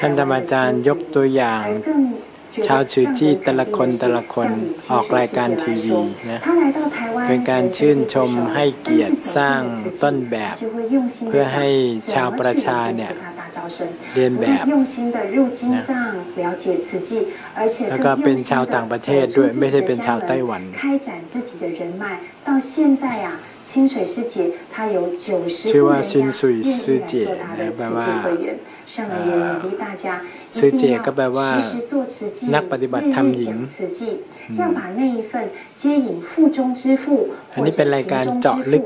ท่านธรรมอาจารย์ยกตัวอย่าง ชาวชื่อจี้แต่ละคนแต่ละคนออกรายการทีวีนะเป็นการชื่นชมให้เกียรติสร้างต้นแบบ เพื่อให้ชาวประชาเนี่ย 烧身，练白，用心的入经藏，了解此际，而且更用心的在出自己的家门，开展自己的人脉。到现在呀、啊，清水师姐她有九十户人家愿意来做她的慈济会员，上来也鼓励大家。 ซื้อเจก็แปลว่า นักปฏิบัติธรรมหญิง อันนี้เป็นรายการเจาะลึก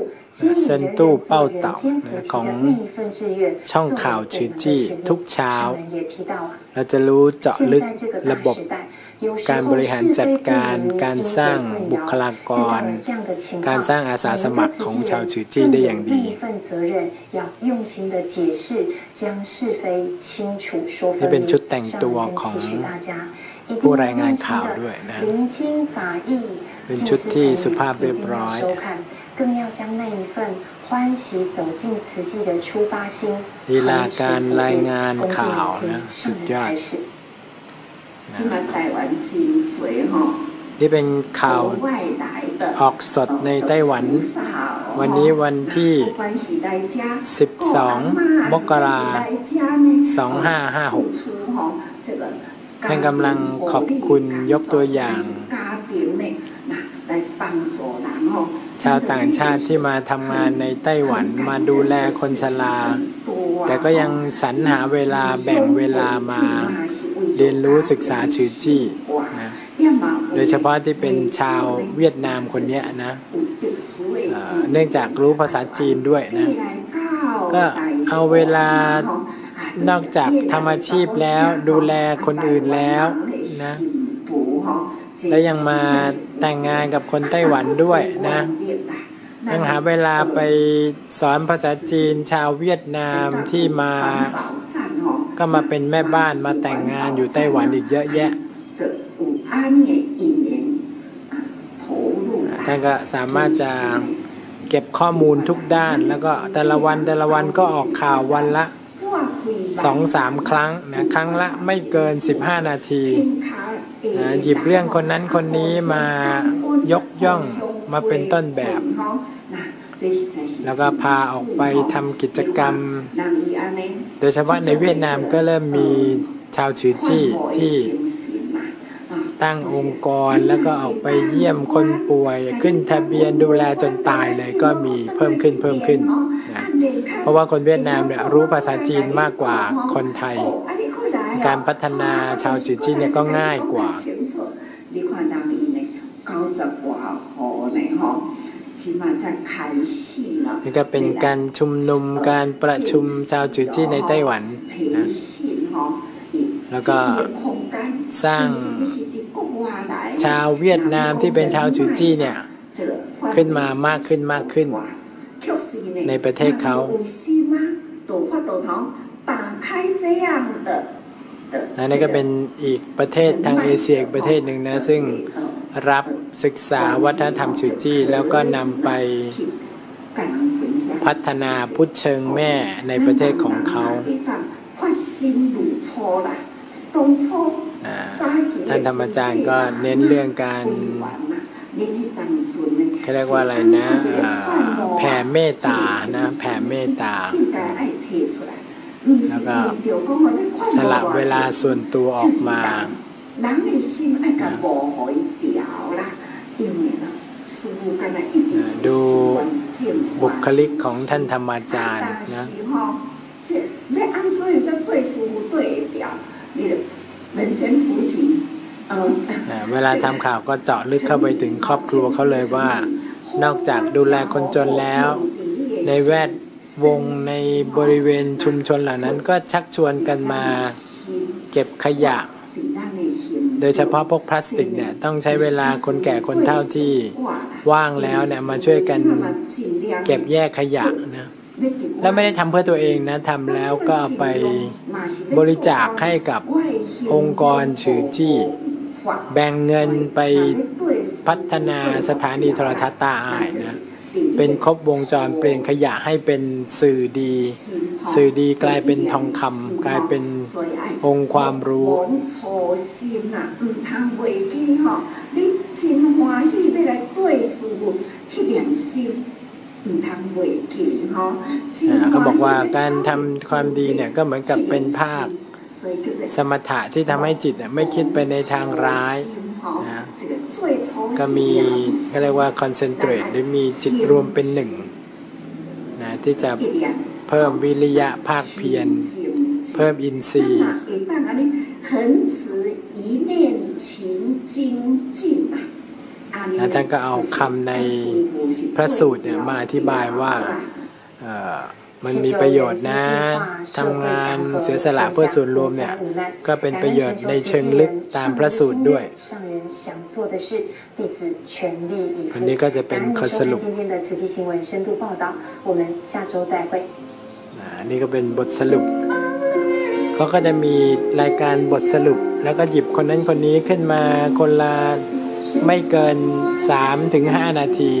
เซนตู้เป้าเต่าของช่องข่าวชื่อจี้ทุกเช้า เราจะรู้เจาะลึกระบบการบริหารจัดการการสร้างบุคลากร การสร้างอาสาสมัครของชาวชื่อจี้ได้อย่างดี นี่เป็นชุดแต่งตัวของผู้รายงานข่าวด้วยนะเป็นชุดที่สุภาพเรียบร้อยลีลาการรายงานข่าวนะสุดยอดนี่เป็นข่าวออกสดในไต้หวัน วันนี้วันที่ 12 มกรารา2556ท่านกำลังขอบคุณยกตัวอย่าง ชาวต่างชาติที่มาทำงานในไต้หวันมาดูแลคนชราแต่ก็ยังสรรหาเวลาแบ่งเวลามา เรียนรู้ศึกษาชื่อจี้ โดยเฉพาะที่เป็นชาวเวียดนามคนเนี้ยนะเอ่อเนื่องจากรู้ภาษาจีนด้วยนะ ก็เอาเวลานอกจากทำอาชีพแล้วดูแลคนอื่นแล้วนะแล้วยังมาแต่งงานกับคนไต้หวันด้วยนะยังหาเวลาไปสอนภาษาจีนชาวเวียดนามที่มา ก็มาเป็นแม่บ้านมาแต่งงานอยู่ไต้หวันอีกเยอะแยะ ท่านก็สามารถจะเก็บข้อมูลทุกด้าน แล้วก็แต่ละวันแต่ละวันก็ออกข่าววันละสองสามครั้งนะครั้งละไม่เกิน 15 นาทีนะหยิบเรื่องคนนั้นคนนี้มายกย่องมาเป็นต้นแบบ แล้วก็พาออกไปทำกิจกรรม โดยเฉพาะในเวียดนามก็เริ่มมีชาวชือจี้ที่ ตั้งองค์กร แล้วก็ออกไปเยี่ยมคนป่วย ขึ้นทะเบียนดูแลจนตายเลยก็มีเพิ่มขึ้นเพิ่มขึ้นนะเพราะว่าคนเวียดนามเนี่ยรู้ภาษาจีนมากกว่าคนไทย การพัฒนาชาวชือจี้เนี่ยก็ง่ายกว่านี่ก็เป็นการชุมนุมการประชุมชาวจือจี้ในไต้หวันนะแล้วก็สร้าง ชาวเวียดนามที่เป็นชาวจือจี้เนี่ย ขึ้นมามากขึ้นมากขึ้น ในประเทศเขาและนี่ก็เป็นอีกประเทศทางเอเชียอีกประเทศหนึ่งนะ ซึ่งรับศึกษาวัฒนธรรมจือจี้แล้วก็นำไปพัฒนาพุทธเชิงแม่ในประเทศของเขา ท่านธรรมอาจารย์ก็เน้นเรื่องการเขาเรียกว่าอะไรนะแผ่เมตตานะแผ่เมตตา แล้วก็สละเวลาส่วนตัวออกมาดูบุคลิกของท่านธรรมอาจารย์นะ เวลาทำข่าวก็เจาะลึกเข้าไปถึงครอบครัวเขาเลยว่า นอกจากดูแลคนจนแล้ว ในแวดวงในบริเวณชุมชนเหล่านั้นก็ชักชวนกันมาเก็บขยะ โดยเฉพาะพวกพลาสติกเนี่ยต้องใช้เวลาคนแก่คนเฒ่าที่ว่างแล้วเนี่ยมาช่วยกันเก็บแยกขยะนะ แล้วไม่ได้ทำเพื่อตัวเองนะทำแล้วก็ไปบริจาคให้กับองค์กรชื่อจี้ แบ่งเงินไปพัฒนาสถานีโทรทัศน์ตาอายนะ เป็นครบวงจรเปลี่ยนขยะให้เป็นสื่อดี สื่อดีกลายเป็นทองคำกลายเป็นองค์ความรู้往 เขาบอกว่าการทำความดีเนี่ยก็เหมือนกับเป็นภาคสมถะที่ทำให้จิตไม่คิดไปในทางร้ายนะก็มีก็เรียกว่าคอนเซนเทรตหรือมีจิตรวมเป็นหนึ่งนะที่จะเพิ่มวิริยะภาคเพียรเพิ่มอินทรีย์ นะท่านก็เอาคำในพระสูตรเนี่ยมาอธิบายว่ามันมีประโยชน์นะทำงานเสียสละเพื่อส่วนรวมเนี่ย ก็เป็นประโยชน์ในเชิงลึกตามพระสูตรด้วยอันนี้ก็จะเป็นข้อสรุปอันนี้ก็เป็นบทสรุป เขาก็จะมีรายการบทสรุป แล้วก็หยิบคนนั้นคนนี้ขึ้นมาคนละ ไม่เกิน 3-5 นาที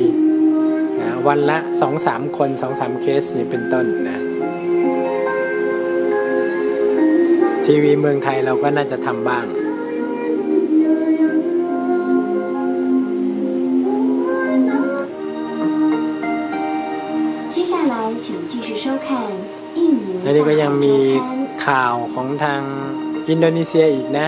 นะวันละ 2-3 คน 2-3 เคสนี่เป็นต้นนะทีวีเมืองไทยเราก็น่าจะทำบ้างอันนี้ก็ยังมีข่าวของทางอินโดนีเซียอีกนะ